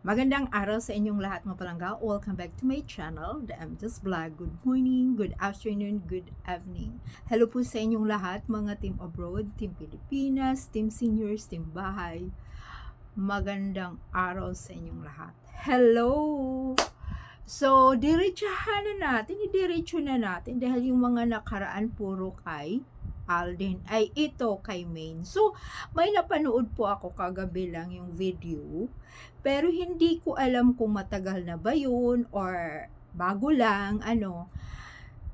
Magandang araw sa inyong lahat mga palangga. Welcome back to my channel, The Emjas Vlog. Good morning, good afternoon, good evening. Hello po sa inyong lahat, mga team abroad, team Pilipinas, team seniors, team bahay. Magandang araw sa inyong lahat. Hello! So, diretsahan na natin, idiretso na natin dahil yung mga nakaraan puro kay Alden ay ito kay Maine. So, may napanood po ako kagabi lang yung video pero hindi ko alam kung matagal na ba yun or bago lang, ano.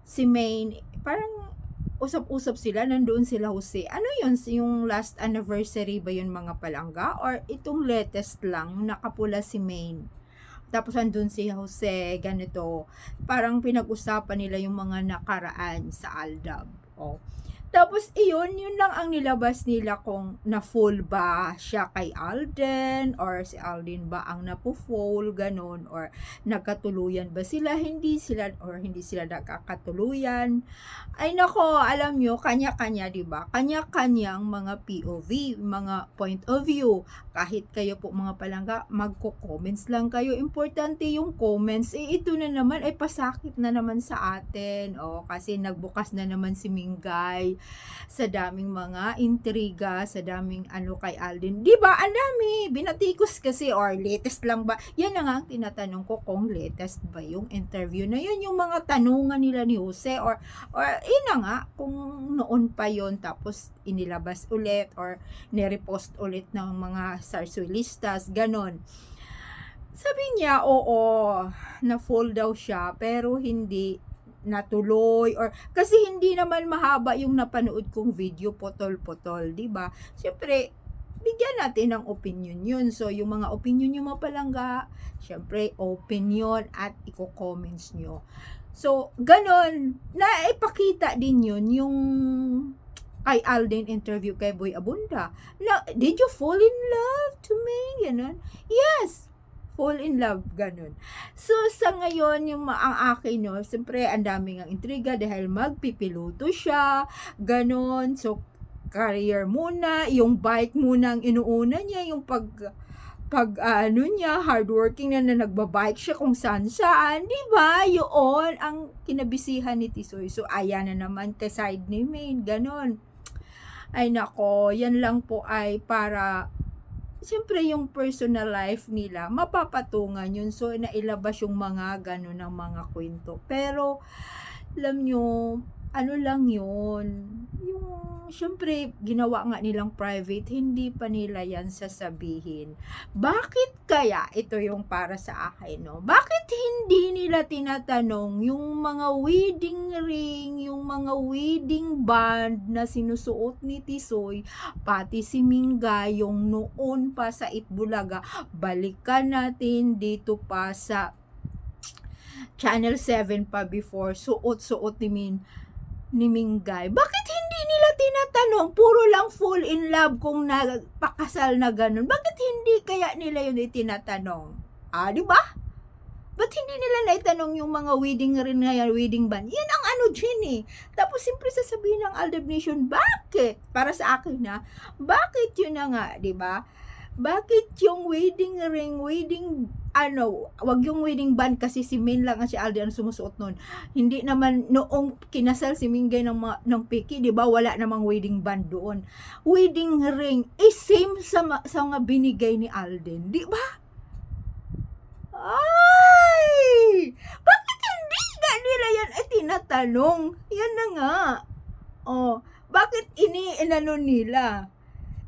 Si Maine, parang usap-usap sila, nandoon sila Jose. Ano yun? Yung last anniversary ba yun mga palangga? Or itong latest lang, nakapula si Maine? Tapos andun si Jose, ganito. Parang pinag-usapan nila yung mga nakaraan sa Aldab. Oh. Tapos, iyon, yun lang ang nilabas nila kung na-full ba siya kay Alden or si Alden ba ang napo-full, ganun, or nagkatuluyan ba sila, hindi sila, or hindi sila nagkakatuluyan. Ay nako, alam nyo, kanya-kanya, di ba? Kanya-kanyang mga POV, mga point of view. Kahit kayo po mga palangga, magko-comments lang kayo. Importante yung comments. Eh, ito na naman, ay pasakit na naman sa atin. O, kasi nagbukas na naman si Mingay sa daming mga intriga, sa daming ano kay Alden. Di ba? Ang dami. Binatikos kasi or latest lang ba? Yan na nga ang tinatanong ko kung latest ba yung interview na yun. Yung mga tanungan nila ni Jose or or yun na nga kung noon pa yon tapos inilabas ulit or nirepost ulit ng mga sarsuelistas, ganon. Sabi niya, oo, na full daw siya, pero hindi natuloy or kasi hindi naman mahaba yung napanood kong video potol-potol, 'di ba? Siyempre, bigyan natin ng opinion yun. So, yung mga opinion nyo mapalangga, syempre, opinion at i-comments nyo. So, ganon, naipakita din yun yung kay Alden interview kay Boy Abunda. Na, did you fall in love to me? Ganon. Yes, fall in love, ganun. So, sa ngayon, yung ang akin, no, siyempre, ang daming ang intriga dahil magpipiloto siya, ganun. So, career muna, yung bike muna ang inuuna niya, yung pag pag ano niya, hardworking na, na nagbabike siya kung saan saan, di ba? Yun ang kinabisihan ni Tisoy. So, ayan na naman kay side ni Maine, ganun. Ay nako, yan lang po ay para siyempre yung personal life nila, mapapatungan yun. So, nailabas yung mga ganun ng mga kwento. Pero, alam nyo, ano lang yun, yung, syempre, ginawa nga nilang private, hindi pa nila yan sasabihin. Bakit kaya, ito yung para sa akin, no? Bakit hindi nila tinatanong yung mga wedding ring, yung mga wedding band na sinusuot ni Tisoy, pati si Minga, yung noon pa sa Itbulaga, balikan natin dito pa sa Channel 7 pa before, suot-suot ni Min ni Mingay. Bakit hindi nila tinatanong? Puro lang fall in love kung nagpakasal na ganun. Bakit hindi kaya nila yun itinatanong? Ah, di ba? Ba't hindi nila naitanong yung mga wedding rin na wedding band? Yan ang ano dyan eh. Tapos simpre sasabihin ng Aldab Nation, bakit? Para sa akin na, bakit yun na nga, di ba? Bakit yung wedding ring, wedding, ano, wag yung wedding band kasi si Min lang at si Aldi ang sumusuot nun. Hindi naman noong kinasal si Mingay ng, ng Piki, di ba, wala namang wedding band doon. Wedding ring, is same sa, sa mga binigay ni Alden, di ba? Ay! Bakit hindi nga nila yan ay tinatanong? Yan na nga. Oh, bakit ini inano nila?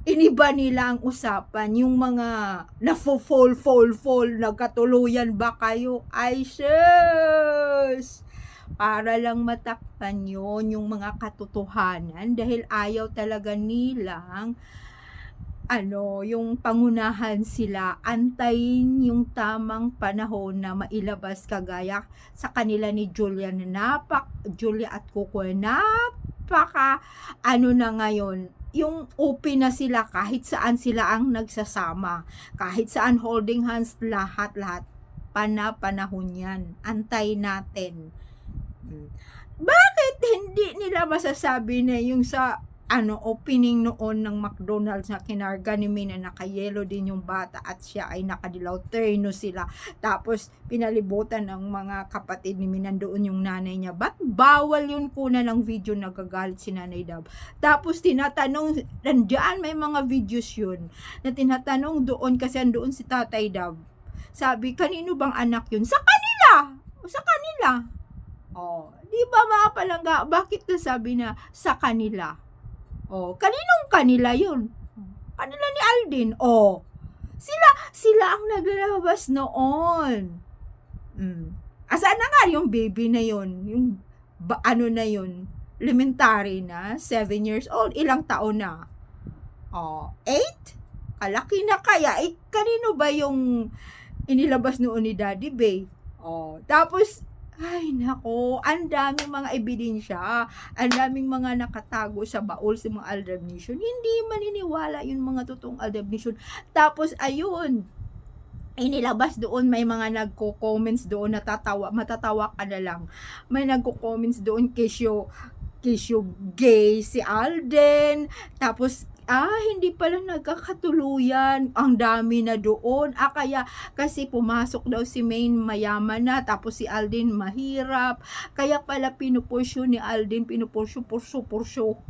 Iniba nila ang usapan, yung mga nafo-fall, fall, fall, nagkatuluyan ba kayo? Ay, sus! Para lang matakpan yon yung mga katotohanan dahil ayaw talaga nilang ano, yung pangunahan sila, antayin yung tamang panahon na mailabas kagaya sa kanila ni Julia na napak, Julia at Coco, napaka, ano na ngayon, yung open na sila kahit saan sila ang nagsasama. Kahit saan holding hands lahat-lahat. Pana-panahon yan. Antay natin. Hmm. Bakit hindi nila masasabi na yung sa ano opening noon ng McDonald's na kinarga ni Mina nakayelo din yung bata at siya ay nakadilaw. Terno sila. Tapos pinalibutan ng mga kapatid ni Mina doon yung nanay niya. Ba't bawal yun kuna ng video nagagalit si nanay Dab? Tapos tinatanong nandiyan may mga videos yun. Na tinatanong doon kasi doon si tatay Dab. Sabi kanino bang anak yun? Sa kanila! Sa kanila. Oh di ba mga palangga? Bakit nasabi na sa kanila Oh, kaninong kanila yun? Kanila ni Aldin. Oh, sila, sila ang naglalabas noon. Mm. Asa na nga yung baby na yun? Yung, ba, ano na yun? Elementary na? 7 years old? Ilang taon na? Oh, 8? Kalaki na kaya. Eh, kanino ba yung inilabas noon ni Daddy Bay? Oh, tapos, ay nako, ang daming mga ebidensya, ang daming mga nakatago sa baul sa mga Aldab. Hindi maniniwala yung mga totoong Aldab. Tapos ayun, inilabas doon may mga nagko-comments doon natatawa matatawa ka na lang may nagko-comments doon kesyo kesyo gay si Alden tapos ah, hindi pala nagkakatuluyan. Ang dami na doon. Ah, kaya, kasi pumasok daw si Maine mayaman na, tapos si Alden mahirap. Kaya pala pinupursyo ni Alden, pinupursyo, pursyo, pursyo.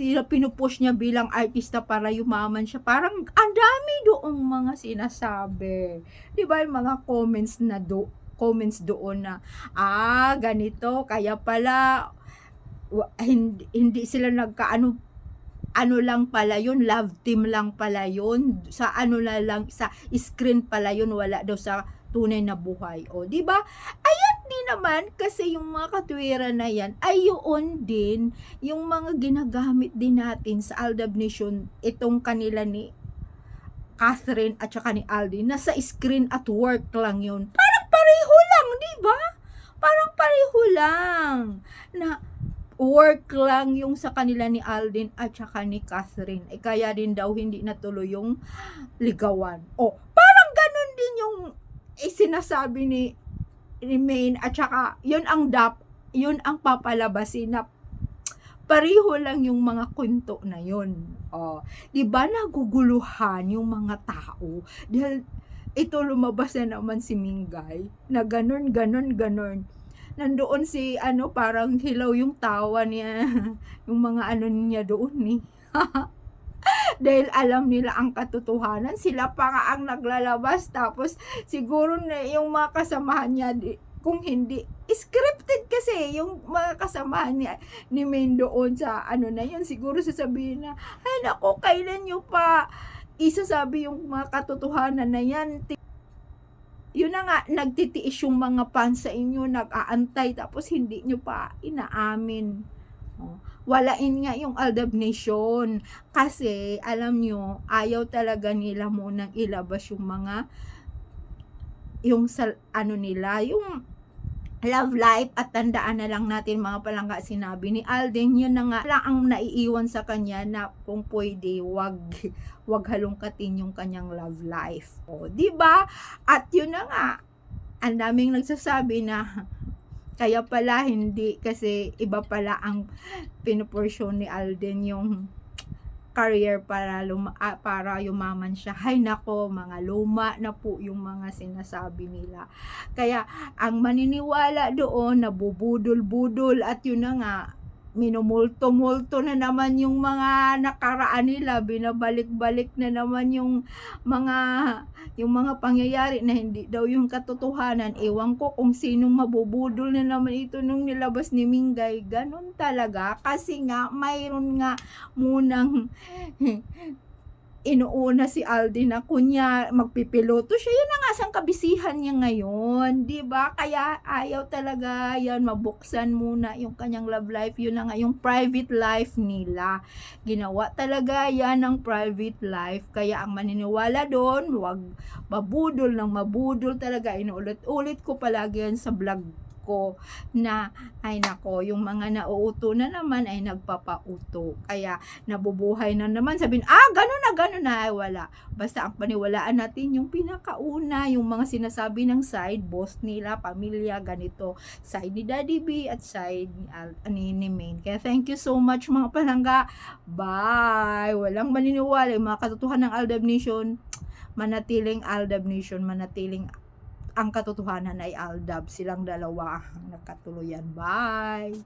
Tila pinupush niya bilang artista para yumaman siya. Parang ang dami doong mga sinasabi. Di ba yung mga comments na do comments doon na ah ganito kaya pala hindi, hindi sila nagkaano ano lang pala yun, love team lang pala yun, sa ano na lang, sa screen pala yun, wala daw sa tunay na buhay. O, di ba? Ayan din naman, kasi yung mga katwiran na yan, ay yun din, yung mga ginagamit din natin sa Aldab Nation, itong kanila ni Catherine at saka ni Aldi, nasa screen at work lang yun. Parang pareho lang, di ba? Parang pareho lang. Na, work lang yung sa kanila ni Alden at saka ni Catherine. Eh, kaya din daw hindi natuloy yung ligawan. O, parang ganun din yung eh, sinasabi ni, ni Maine at saka yun ang dap, yun ang papalabasin na pareho lang yung mga kwento na yun. O, di ba naguguluhan yung mga tao? Dahil ito lumabas na naman si Mingay na ganun, ganun, ganun nandoon si ano parang hilaw yung tawa niya. Yung mga ano niya doon ni dahil alam nila ang katotohanan sila pa nga ang naglalabas. Tapos siguro na yung mga kasamahan niya kung hindi scripted kasi yung mga kasamahan niya ni Maine doon sa ano na yun. Siguro sasabihin na ay nako kailan nyo pa isasabi yung mga katotohanan na yan yun na nga, nagtitiis yung mga fans sa inyo, nag-aantay, tapos hindi nyo pa inaamin. Oh, walain nga yung Aldab Nation. Kasi, alam nyo, ayaw talaga nila munang ilabas yung mga, yung sa, ano nila, yung love life at tandaan na lang natin mga palangga sinabi ni Alden yun na nga lang ang naiiwan sa kanya na kung pwede wag wag halongkatin yung kanyang love life. O di ba? At yun na nga ang daming nagsasabi na kaya pala hindi kasi iba pala ang pinuporsyon ni Alden yung career para luma, ah, para yumaman siya. Hay nako, mga luma na po yung mga sinasabi nila. Kaya ang maniniwala doon nabubudol-budol at yun na nga minumulto-multo na naman yung mga nakaraan nila, binabalik-balik na naman yung mga yung mga pangyayari na hindi daw yung katotohanan. Ewan ko kung sinong mabubudol na naman ito nung nilabas ni Mingay. Ganun talaga. Kasi nga, mayroon nga munang inuuna si Aldi na kunya magpipiloto siya. Yun na nga sang kabisihan niya ngayon 'di ba? Kaya ayaw talaga yan mabuksan muna yung kanyang love life. Yun na nga yung private life nila. Ginawa talaga yan ng private life. Kaya ang maniniwala doon wag mabudol ng mabudol talaga. Inuulit-ulit ko palagi yan sa vlog ko na ay nako, yung mga nauuto na naman ay nagpapauto. Kaya nabubuhay na naman. Sabihin, ah, gano'n na, gano'n na. Ay, wala. Basta ang paniwalaan natin yung pinakauna, yung mga sinasabi ng side, boss nila, pamilya, ganito. Side ni Daddy B at side Al, ni, ni Main. Kaya thank you so much mga palangga. Bye! Walang maniniwala. Yung mga katotohanan ng Aldab Nation, manatiling Aldab Nation, manatiling ang katotohanan ay Aldab. Silang dalawa ang nagkatuluyan. Bye!